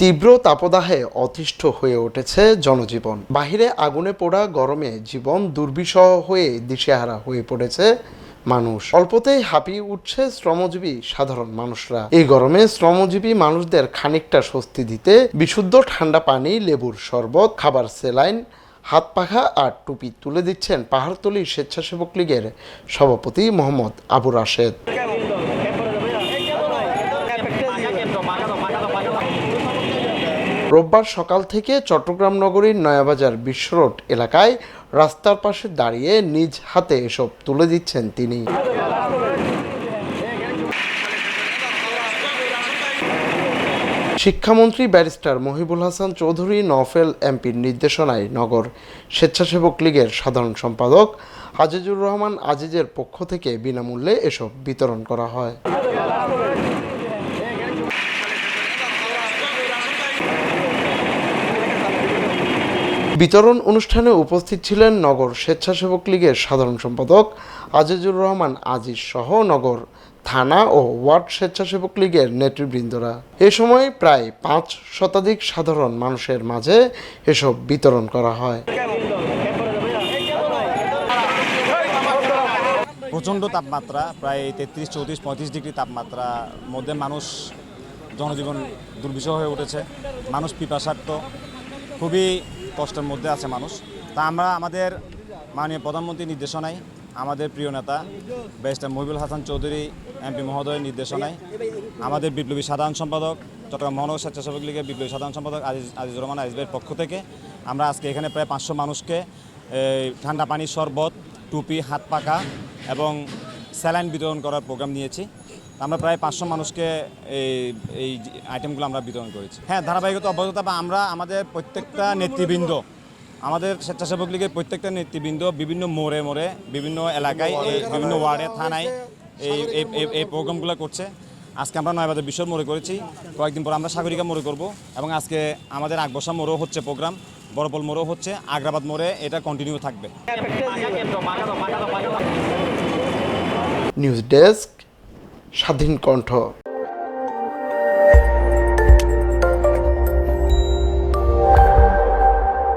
তীব্র তাপদাহে অতিষ্ঠ হয়ে উঠেছে জনজীবন। বাহিরে আগুনে পোড়া গরমে জীবন দুর্বিষহ হয়ে দিশেহারা হয়ে পড়েছে মানুষ। অল্পতেই হাঁপিয়ে উঠছে শ্রমজীবী সাধারণ মানুষরা। এই গরমে শ্রমজীবী মানুষদের খানিকটা স্বস্তি দিতে বিশুদ্ধ ঠান্ডা পানি, লেবুর শরবত, খাবার সেলাইন, হাত পাখা আর টুপি তুলে দিচ্ছেন পাহাড়তলি স্বেচ্ছাসেবক লীগের সভাপতি মোহাম্মদ আবু রাশেদ। রোববার সকাল থেকে চট্টগ্রাম নগরীর নয়াবাজার বিশ্ব রোড এলাকায় রাস্তার পাশে দাঁড়িয়ে নিজ হাতে এসব তুলে দিচ্ছেন তিনি। শিক্ষামন্ত্রী ব্যারিস্টার মহিবুল হাসান চৌধুরী নফেল এমপির নির্দেশনায় নগর স্বেচ্ছাসেবক লীগের সাধারণ সম্পাদক আজিজুর রহমান আজিজের পক্ষ থেকে বিনামূল্যে এসব বিতরণ করা হয়। বিতরণ অনুষ্ঠানে উপস্থিত ছিলেন নগর স্বেচ্ছাসেবক লীগের সাধারণ সম্পাদক আজিজুর রহমান আজিজ সহ নগর থানা ও ওয়ার্ড স্বেচ্ছাসেবক লীগের নেতৃবৃন্দরা। এ সময় প্রায় পাঁচ শতাধিক সাধারণ মানুষের মাঝে এসব বিতরণ করা হয়। প্রচণ্ড তাপমাত্রা, প্রায় তেত্রিশ, চৌত্রিশ, পঁয়ত্রিশ ডিগ্রি তাপমাত্রার মধ্যে মানুষ জনজীবন দুর্বিষহ হয়ে উঠেছে। মানুষ পিপাসার্থ। খুবই কষ্টের মধ্যে আছে মানুষ। তা আমরা আমাদের মাননীয় প্রধানমন্ত্রীর নির্দেশনায়, আমাদের প্রিয় নেতা, ব্যারিস্টার মহিবুল হাসান চৌধুরী, এমপি মহোদয়ের নির্দেশনায়, আমাদের বিপ্লবী সাধারণ সম্পাদক, চট্টগ্রাম মহানগর স্বেচ্ছাসেবক লীগের বিপ্লবী সাধারণ সম্পাদক আজিজ আজিজুর রহমান আজিজের পক্ষ থেকে আমরা আজকে এখানে প্রায় পাঁচশো মানুষকে ঠান্ডা পানির শরবত, টুপি, হাত পাকা এবং স্যালাইন বিতরণ করার প্রোগ্রাম নিয়েছি। আমরা প্রায় পাঁচশো মানুষকে এই এই আইটেমগুলো আমরা বিতরণ করেছি। হ্যাঁ ধারাবাহিকতা অব্যাহত বা আমরা আমাদের প্রত্যেকটা নেতৃবৃন্দ আমাদের স্বেচ্ছাসেবক লীগের প্রত্যেকটা নেতৃবৃন্দ বিভিন্ন মোড়ে মোড়ে বিভিন্ন এলাকায় এই বিভিন্ন ওয়ার্ডে থানায় এই এই- প্রোগ্রামগুলো করছে। আজকে আমরা নয়বাজার বিশ্ব মোড়ে করেছি। কয়েকদিন পর আমরা সাগরিকা মোড়ে করব এবং আজকে আমাদের আকবসা মোড়েও হচ্ছে প্রোগ্রাম বড়পল মোড়েও হচ্ছে আগ্রাবাদ মোড়ে এটা কন্টিনিউ থাকবে। নিউজ ডেস্ক স্বাধীন কণ্ঠ